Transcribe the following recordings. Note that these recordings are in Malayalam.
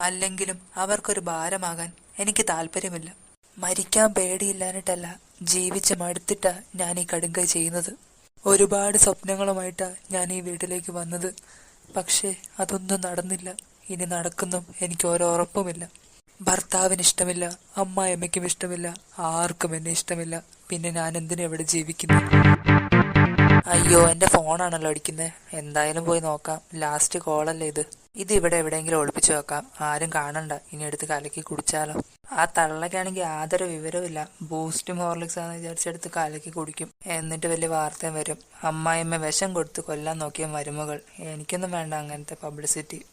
അല്ലെങ്കിലും അവർക്കൊരു ഭാരമാകാൻ എനിക്ക് താല്പര്യമില്ല. മരിക്കാൻ പേടിയില്ലാഞ്ഞിട്ടല്ല ജീവിച്ച് മടുത്തിട്ടാ ഞാൻ ഈ കടുങ്കൈ ചെയ്യുന്നത്. ഒരുപാട് സ്വപ്നങ്ങളുമായിട്ടാ ഞാൻ ഈ വീട്ടിലേക്ക് വന്നത്. പക്ഷേ അതൊന്നും നടന്നില്ല. ഇനി നടക്കുന്നും എനിക്ക് ഓരോ ഉറപ്പുമില്ല. ഭർത്താവിന് ഇഷ്ടമില്ല. അമ്മായിയമ്മയ്ക്കും ഇഷ്ടമില്ല. ആർക്കും എന്നെ ഇഷ്ടമില്ല. പിന്നെ ഞാൻ എന്തിനു എവിടെ ജീവിക്കുന്നു? അയ്യോ എന്റെ ഫോണാണല്ലോ അടിക്കുന്നത് എന്തായാലും പോയി നോക്കാം. ലാസ്റ്റ് കോളല്ലേ ഇത്? ഇത് ഇവിടെ എവിടെയെങ്കിലും ഒളിപ്പിച്ചു വെക്കാം. ആരും കാണണ്ട. ഇനി എടുത്ത് കലക്കി കുടിച്ചാലോ. ആ തള്ളക്കാണെങ്കിൽ യാതൊരു വിവരവുമില്ല. ബൂസ്റ്റും ഹോർലിക്സ് ആണെന്ന് വിചാരിച്ചെടുത്ത് കലക്കി കുടിക്കും. എന്നിട്ട് വലിയ വാർത്തയും വരും. അമ്മായിമ്മ വിഷം കൊടുത്ത് കൊല്ലാൻ നോക്കിയ മരുമകൾ. എനിക്കൊന്നും വേണ്ട അങ്ങനത്തെ പബ്ലിസിറ്റി.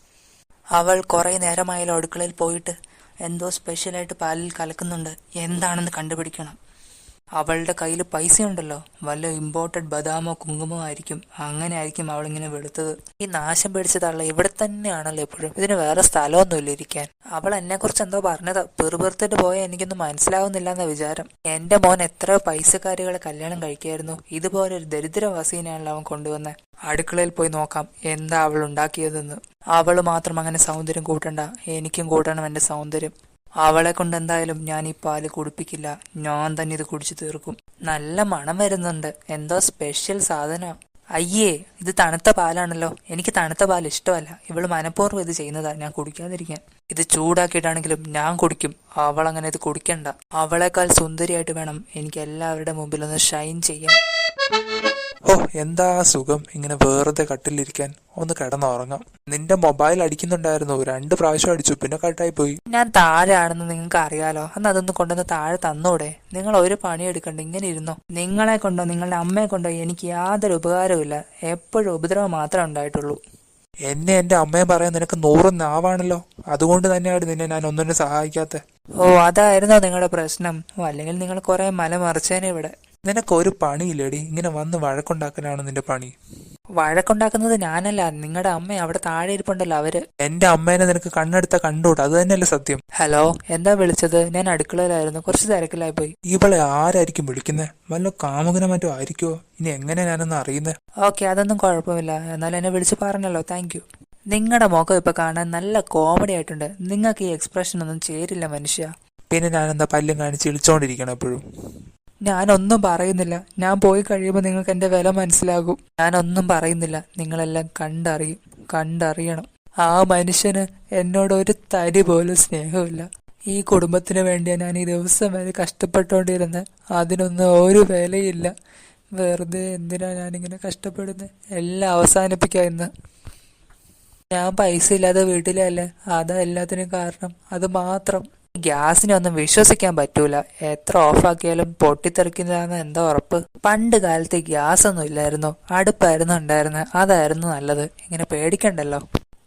അവൾ കുറെ നേരമായാലും അടുക്കളയിൽ പോയിട്ട്. എന്തോ സ്പെഷ്യലായിട്ട് പാലിൽ കലക്കുന്നുണ്ട്. എന്താണെന്ന് കണ്ടുപിടിക്കണം. അവളുടെ കയ്യിൽ പൈസ ഉണ്ടല്ലോ വല്ല ഇമ്പോർട്ടഡ് ബദാമോ കുങ്കുമോ ആയിരിക്കും. അങ്ങനെ ആയിരിക്കും അവൾ ഇങ്ങനെ വെളുത്തത്. ഈ നാശം പിടിച്ച തള്ള ഇവിടെ തന്നെയാണല്ലോ എപ്പോഴും ഇതിന് വേറെ സ്ഥലമൊന്നുമില്ല ഇരിക്കാൻ. അവൾ എന്നെ കുറിച്ച് എന്തോ പറഞ്ഞത്. പെറുപെറുത്തിട്ട് പോയാൽ എനിക്കൊന്നും മനസ്സിലാവുന്നില്ല എന്ന വിചാരം. എന്റെ മോൻ എത്ര പൈസക്കാരികളെ കല്യാണം കഴിക്കായിരുന്നു. ഇതുപോലെ ഒരു ദരിദ്ര വസീനാണല്ലോ അവൻ കൊണ്ടുവന്നത് അടുക്കളയിൽ പോയി നോക്കാം. എന്താ അവൾ ഉണ്ടാക്കിയതെന്ന്. അവൾ മാത്രം അങ്ങനെ സൗന്ദര്യം കൂട്ടണ്ട. എനിക്കും കൂട്ടണം എന്റെ സൗന്ദര്യം. അവളെ കൊണ്ട് എന്തായാലും ഞാൻ ഈ പാൽ കുടിപ്പിക്കില്ല. ഞാൻ തന്നെ ഇത് കുടിച്ചു തീർക്കും. നല്ല മണം വരുന്നുണ്ട്. എന്തോ സ്പെഷ്യൽ സാധനം. അയ്യേ ഇത് തണുത്ത പാലാണല്ലോ. എനിക്ക് തണുത്ത പാൽ ഇഷ്ടമല്ല. ഇവൾ മനഃപൂർവം ഇത് ചെയ്യുന്നതാ. ഞാൻ കുടിക്കാതിരിക്കാൻ. ഇത് ചൂടാക്കിയിട്ടാണെങ്കിലും ഞാൻ കുടിക്കും. അവൾ അങ്ങനെ ഇത് കുടിക്കണ്ട. അവളെക്കാൾ സുന്ദരിയായിട്ട് വേണം എനിക്ക് എല്ലാവരുടെ മുമ്പിൽ ഒന്ന് ഷൈൻ ചെയ്യാൻ. ഓ എന്താ സുഖം? ഇങ്ങനെ വെറുതെ കട്ടിലിരിക്കാൻ ഒന്ന് കിടന്നുറങ്ങാം. നിന്റെ മൊബൈൽ അടിക്കുന്നുണ്ടായിരുന്നു. രണ്ട് പ്രാവശ്യം അടിച്ചു. പിന്നെ കട്ടായി പോയി ഞാൻ താഴെയാണെന്ന് നിങ്ങൾക്ക് അറിയാലോ അന്ന് അതൊന്ന് കൊണ്ടുവന്ന് താഴെ തന്നൂടെ. നിങ്ങൾ ഒരു പണി എടുക്കണ്ട ഇങ്ങനെ ഇരുന്നോ. നിങ്ങളെ കൊണ്ടോ നിങ്ങളുടെ അമ്മയെ കൊണ്ടോ എനിക്ക് യാതൊരു ഉപകാരവുമില്ല എപ്പോഴും ഉപദ്രവം മാത്രമേ ഉണ്ടായിട്ടുള്ളൂ. എന്നെ എന്റെ അമ്മയെ പറയാൻ നിനക്ക് നൂറ് നാവാണല്ലോ. അതുകൊണ്ട് തന്നെയാണ് നിന്നെ ഞാൻ ഒന്നിനും സഹായിക്കാത്ത. ഓ അതായിരുന്നോ നിങ്ങളുടെ പ്രശ്നം. ഓ അല്ലെങ്കിൽ നിങ്ങൾ കുറെ മല മറിച്ചേനെ ഇവിടെ. നിനക്ക് ഒരു പണിയില്ലേടി. ഇങ്ങനെ വന്ന് വഴക്കുണ്ടാക്കലാണ് നിന്റെ പണി. വഴക്കുണ്ടാക്കുന്നത് ഞാനല്ല. നിങ്ങളുടെ അമ്മ അവിടെ താഴെ ഇരിപ്പുണ്ടല്ലോ അവർ. എന്റെ അമ്മേനെ നിനക്ക് കണ്ണെടുത്ത കണ്ടൂട അത് തന്നെയല്ലേ സത്യം. ഹലോ എന്താ വിളിച്ചത്? ഞാൻ അടുക്കളയിലായിരുന്നു. കുറച്ച് തിരക്കിലായി പോയി ഇവളെ ആരായിരിക്കും വിളിക്കുന്നത് വല്ല കാമുകനെ മറ്റോ ആയിരിക്കോ ഇനി എങ്ങനെ ഞാനൊന്ന് അറിയുന്നേ? ഓക്കെ അതൊന്നും കുഴപ്പമില്ല. എന്നാലും എന്നെ വിളിച്ച് പറഞ്ഞല്ലോ. താങ്ക് യു നിങ്ങളുടെ മുഖം ഇപ്പൊ കാണാൻ നല്ല കോമഡി ആയിട്ടുണ്ട്. നിങ്ങൾക്ക് ഈ എക്സ്പ്രഷൻ ഒന്നും ചേരില്ല മനുഷ്യ. പിന്നെ ഞാനെന്താ പല്ലും കാണിച്ച് ഇളിച്ചോണ്ടിരിക്കണം എപ്പോഴും? ഞാനൊന്നും പറയുന്നില്ല. ഞാൻ പോയി കഴിയുമ്പോൾ നിങ്ങൾക്ക് എന്റെ വില മനസ്സിലാകും. ഞാനൊന്നും പറയുന്നില്ല. നിങ്ങളെല്ലാം കണ്ടറിയും. കണ്ടറിയണം. ആ മനുഷ്യന് എന്നോട് ഒരു തരി പോലും സ്നേഹമില്ല. ഈ കുടുംബത്തിന് വേണ്ടിയാണ് ഞാൻ ഈ ദിവസം വരെ കഷ്ടപ്പെട്ടുകൊണ്ടിരുന്നത്. അതിനൊന്നും ഒരു വിലയില്ല. വെറുതെ എന്തിനാ ഞാനിങ്ങനെ കഷ്ടപ്പെടുന്നത്? എല്ലാം അവസാനിപ്പിക്കാം ഇന്ന്. ഞാൻ പൈസ ഇല്ലാതെ വീട്ടിലല്ലേ? അതാ എല്ലാത്തിനും കാരണം. അത് മാത്രം. ഗ്യാസിനെ ഒന്നും വിശ്വസിക്കാൻ പറ്റൂല. എത്ര ഓഫാക്കിയാലും പൊട്ടിത്തെറിക്കുന്നതാണ് എന്താ ഉറപ്പ്? പണ്ട് കാലത്ത് ഗ്യാസ് ഒന്നും ഇല്ലായിരുന്നു. അടുപ്പായിരുന്നു ഉണ്ടായിരുന്നത് അതായിരുന്നു നല്ലത്. ഇങ്ങനെ പേടിക്കണ്ടല്ലോ.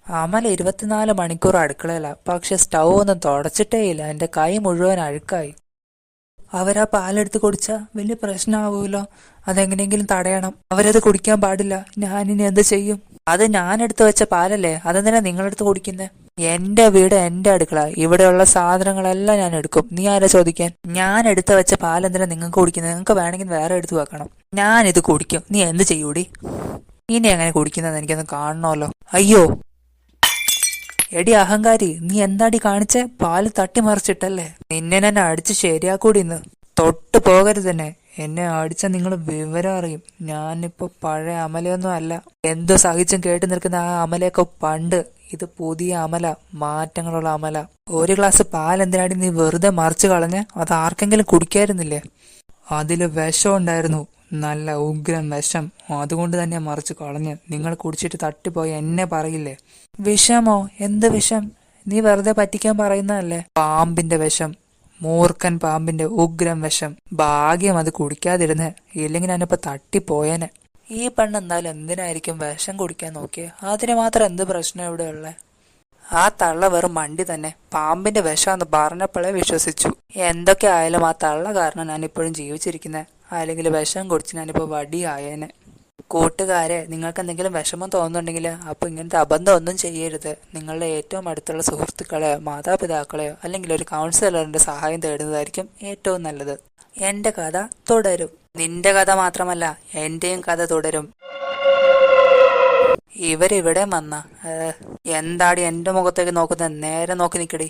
അമൽ ഇരുപത്തിനാല് മണിക്കൂർ അടുക്കളയില. പക്ഷെ സ്റ്റൗ ഒന്നും തുടച്ചിട്ടേ ഇല്ല. കൈ മുഴുവൻ അഴുക്കായി. അവരാ പാലെടുത്ത് കുടിച്ചാ? വലിയ പ്രശ്നമാവൂലോ അതെങ്ങനെയെങ്കിലും തടയണം. അവരത് കുടിക്കാൻ പാടില്ല. ഞാനിനി എന്ത് ചെയ്യും? അത് ഞാൻ എടുത്തു വെച്ച പാലല്ലേ? അതെന്തിനാ നിങ്ങളെടുത്ത് കുടിക്കുന്നേ? എന്റെ വീട് എന്റെ അടുക്കള. ഇവിടെയുള്ള സാധനങ്ങളെല്ലാം ഞാൻ എടുക്കും. നീ ആരാ ചോദിക്കാൻ? ഞാൻ എടുത്തു വെച്ച പാലെന്തിനാ നിങ്ങൾക്ക് കുടിക്കുന്നത്? നിങ്ങൾക്ക് വേണമെങ്കിൽ വേറെ എടുത്തു വെക്കണം. ഞാൻ ഇത് കുടിക്കും. നീ എന്ത് ചെയ്യൂടി? ഇനി എങ്ങനെ കുടിക്കുന്നത് എനിക്കൊന്ന് കാണണമല്ലോ. അയ്യോ. എടി അഹങ്കാരി നീ എന്താടി കാണിച്ച? പാൽ തട്ടിമറിച്ചിട്ടല്ലേ? നിന്നെ ഞാൻ അടിച്ച് ശരിയാക്കൂടി ഇന്ന്. തൊട്ട് പോകരുത് തന്നെ എന്നെ അടിച്ച നിങ്ങൾ വിവരം അറിയും. ഞാനിപ്പോ പഴയ അമലയൊന്നും അല്ല. എന്തോ സഹിച്ചും കേട്ട് നിൽക്കുന്ന ആ അമലയൊക്കെ പണ്ട്. ഇത് പുതിയ അമല മാറ്റങ്ങളുള്ള അമല. ഒരു ഗ്ലാസ് പാൽ എന്തിനാടി നീ വെറുതെ മറിച്ച് കളഞ്ഞ്? അത് ആർക്കെങ്കിലും കുടിക്കായിരുന്നില്ലേ? അതിൽ വിഷം ഉണ്ടായിരുന്നു. നല്ല ഉഗ്രം വിഷം. അതുകൊണ്ട് തന്നെ മറിച്ച് കളഞ്ഞ്. നിങ്ങൾ കുടിച്ചിട്ട് തട്ടിപ്പോയി എന്നെ പറയില്ലേ? വിഷമോ? എന്ത് വിഷം? നീ വെറുതെ പറ്റിക്കാൻ പറയുന്നതല്ലേ? പാമ്പിന്റെ വിഷം. മൂർഖൻ പാമ്പിന്റെ ഉഗ്രം വശം ഭാഗ്യം അത് കുടിക്കാതിരുന്ന്. ഇല്ലെങ്കിൽ ഞാനിപ്പോ തട്ടിപ്പോയേനെ. ഈ പെണ്ണ് എന്തായാലും എന്തിനായിരിക്കും വിഷം കുടിക്കാൻ നോക്കിയ? അതിന് മാത്രം എന്ത് പ്രശ്നം ഇവിടെ ഉള്ളേ? ആ തള്ള വെറും മണ്ടി തന്നെ. പാമ്പിന്റെ വിഷമെന്ന് പറഞ്ഞപ്പോഴേ വിശ്വസിച്ചു. എന്തൊക്കെ ആയാലും ആ തള്ള കാരണം ഞാനിപ്പോഴും ജീവിച്ചിരിക്കുന്നത് അല്ലെങ്കിൽ വിഷം കുടിച്ച് ഞാനിപ്പോ വടിയായേനെ. കൂട്ടുകാരെ നിങ്ങൾക്ക് എന്തെങ്കിലും വിഷമം തോന്നുന്നുണ്ടെങ്കിൽ അപ്പോൾ ഇങ്ങനത്തെ അബദ്ധം ഒന്നും ചെയ്യരുത്. നിങ്ങളുടെ ഏറ്റവും അടുത്തുള്ള സുഹൃത്തുക്കളെയോ മാതാപിതാക്കളെയോ അല്ലെങ്കിൽ ഒരു കൗൺസിലറിന്റെ സഹായം തേടുന്നതായിരിക്കും ഏറ്റവും നല്ലത്. എന്റെ കഥ തുടരും. നിന്റെ കഥ മാത്രമല്ല എന്റെയും കഥ തുടരും. ഇവരിവിടെ വന്ന എന്താടി എന്റെ മുഖത്തേക്ക് നോക്കുന്നത്? നേരെ നോക്കി നിക്കടി